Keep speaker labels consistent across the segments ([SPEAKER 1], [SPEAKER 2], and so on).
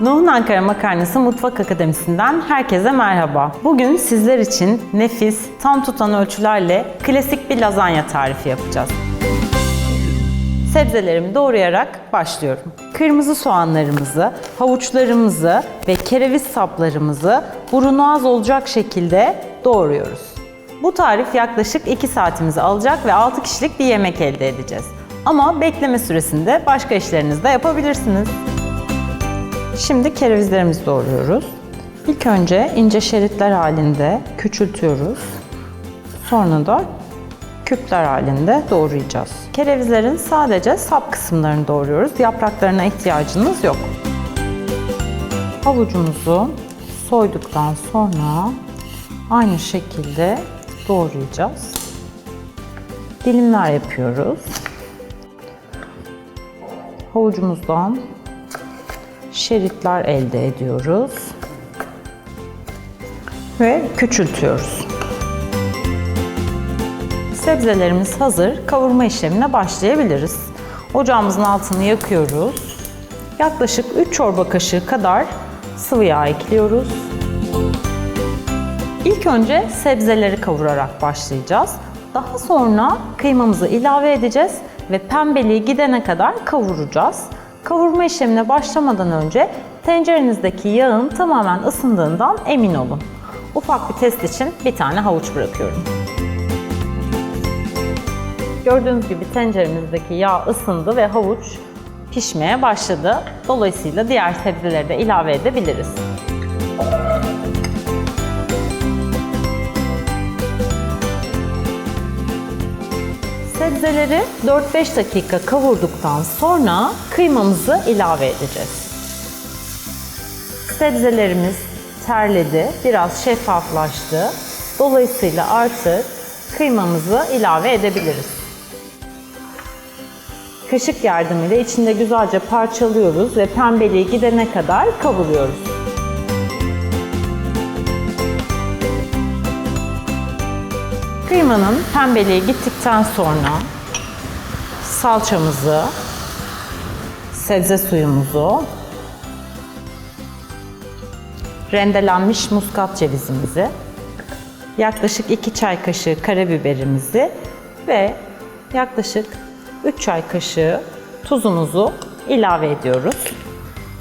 [SPEAKER 1] Nuh'un Ankara Makarnası Mutfak Akademisi'nden herkese merhaba. Bugün sizler için nefis, tam tutan ölçülerle klasik bir lazanya tarifi yapacağız. Sebzelerimi doğrayarak başlıyorum. Kırmızı soğanlarımızı, havuçlarımızı ve kereviz saplarımızı burunu az olacak şekilde doğruyoruz. Bu tarif yaklaşık 2 saatimizi alacak ve 6 kişilik bir yemek elde edeceğiz. Ama bekleme süresinde başka işlerinizi de yapabilirsiniz. Şimdi kerevizlerimizi doğruyoruz. İlk önce ince şeritler halinde küçültüyoruz. Sonra da küpler halinde doğrayacağız. Kerevizlerin sadece sap kısımlarını doğruyoruz. Yapraklarına ihtiyacınız yok. Havucumuzu soyduktan sonra aynı şekilde doğrayacağız. Dilimler yapıyoruz. Havucumuzdan şeritler elde ediyoruz ve küçültüyoruz. Sebzelerimiz hazır. Kavurma işlemine başlayabiliriz. Ocağımızın altını yakıyoruz. Yaklaşık 3 çorba kaşığı kadar sıvı yağ ekliyoruz. İlk önce sebzeleri kavurarak başlayacağız. Daha sonra kıymamızı ilave edeceğiz ve pembeliği gidene kadar kavuracağız. Kavurma işlemine başlamadan önce tencerenizdeki yağın tamamen ısındığından emin olun. Ufak bir test için bir tane havuç bırakıyorum. Gördüğünüz gibi tenceremizdeki yağ ısındı ve havuç pişmeye başladı. Dolayısıyla diğer sebzeleri de ilave edebiliriz. Sebzeleri 4-5 dakika kavurduktan sonra kıymamızı ilave edeceğiz. Sebzelerimiz terledi, biraz şeffaflaştı. Dolayısıyla artık kıymamızı ilave edebiliriz. Kaşık yardımıyla içinde güzelce parçalıyoruz ve pembeliği gidene kadar kavuruyoruz. Kıymanın pembeliği gittikten sonra salçamızı, sebze suyumuzu, rendelenmiş muskat cevizimizi, yaklaşık 2 çay kaşığı karabiberimizi ve yaklaşık 3 çay kaşığı tuzumuzu ilave ediyoruz.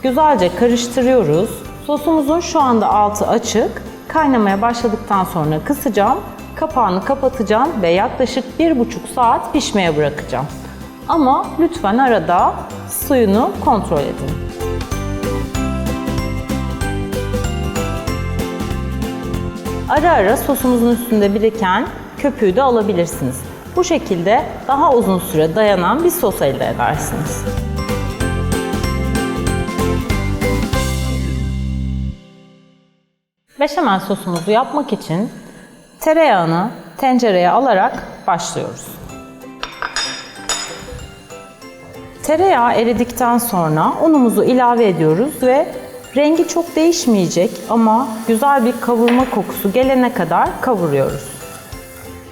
[SPEAKER 1] Güzelce karıştırıyoruz. Sosumuzun şu anda altı açık. Kaynamaya başladıktan sonra kısacağım. Kapağını kapatacağım ve yaklaşık 1,5 saat pişmeye bırakacağım. Ama lütfen arada suyunu kontrol edin. Ara ara sosumuzun üstünde biriken köpüğü de alabilirsiniz. Bu şekilde daha uzun süre dayanan bir sos elde edersiniz. Beşamel sosumuzu yapmak için tereyağını tencereye alarak başlıyoruz. Tereyağı eridikten sonra unumuzu ilave ediyoruz ve rengi çok değişmeyecek ama güzel bir kavurma kokusu gelene kadar kavuruyoruz.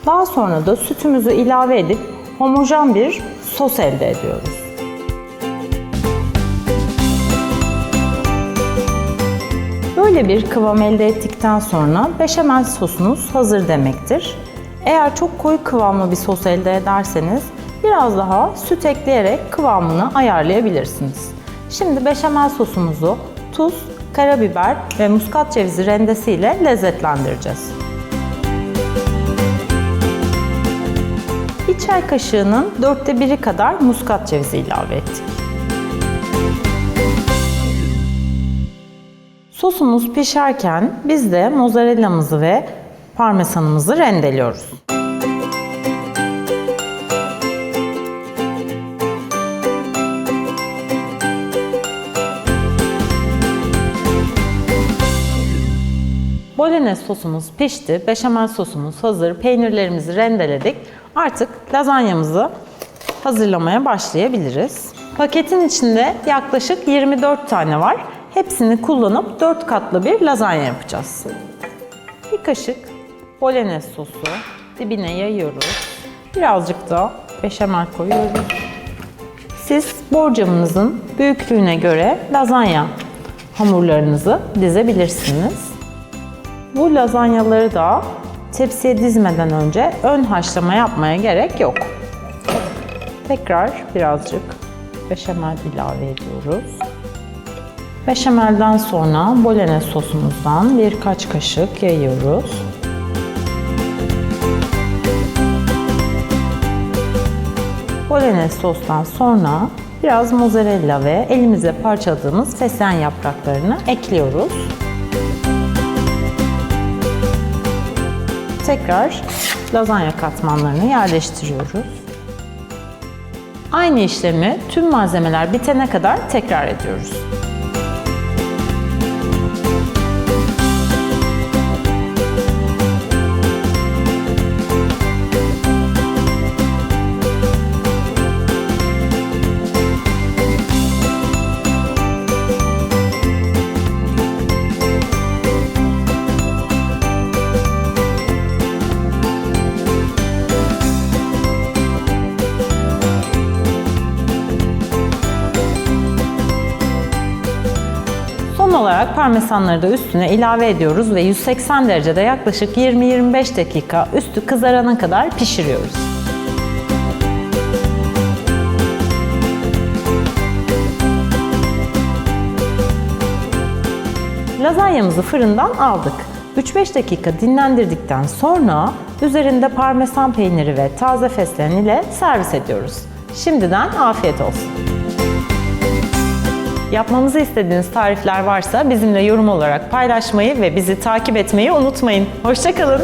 [SPEAKER 1] Daha sonra da sütümüzü ilave edip homojen bir sos elde ediyoruz. Böyle bir kıvam elde ettikten sonra beşamel sosunuz hazır demektir. Eğer çok koyu kıvamlı bir sos elde ederseniz biraz daha süt ekleyerek kıvamını ayarlayabilirsiniz. Şimdi beşamel sosumuzu tuz, karabiber ve muskat cevizi rendesiyle lezzetlendireceğiz. Bir çay kaşığının dörtte biri kadar muskat cevizi ilave ettik. Sosumuz pişerken biz de mozzarellamızı ve parmesanımızı rendeliyoruz. Bolognese sosumuz pişti, beşamel sosumuz hazır, peynirlerimizi rendeledik. Artık lazanyamızı hazırlamaya başlayabiliriz. Paketin içinde yaklaşık 24 tane var. Hepsini kullanıp 4 katlı bir lazanya yapacağız. Bir kaşık bolognese sosu dibine yayıyoruz. Birazcık da beşamel koyuyoruz. Siz borcamınızın büyüklüğüne göre lazanya hamurlarınızı dizebilirsiniz. Bu lazanyaları da tepsiye dizmeden önce ön haşlama yapmaya gerek yok. Tekrar birazcık beşamel ilave ediyoruz. Beşamelden sonra bolognese sosumuzdan birkaç kaşık yayıyoruz. Bolognese sostan sonra biraz mozzarella ve elimizle parçaladığımız fesleğen yapraklarını ekliyoruz. Tekrar lazanya katmanlarını yerleştiriyoruz. Aynı işlemi tüm malzemeler bitene kadar tekrar ediyoruz. Son olarak parmesanları da üstüne ilave ediyoruz ve 180 derecede yaklaşık 20-25 dakika üstü kızarana kadar pişiriyoruz. Lazanyamızı fırından aldık. 3-5 dakika dinlendirdikten sonra üzerinde parmesan peyniri ve taze fesleğen ile servis ediyoruz. Şimdiden afiyet olsun. Yapmamızı istediğiniz tarifler varsa bizimle yorum olarak paylaşmayı ve bizi takip etmeyi unutmayın. Hoşçakalın.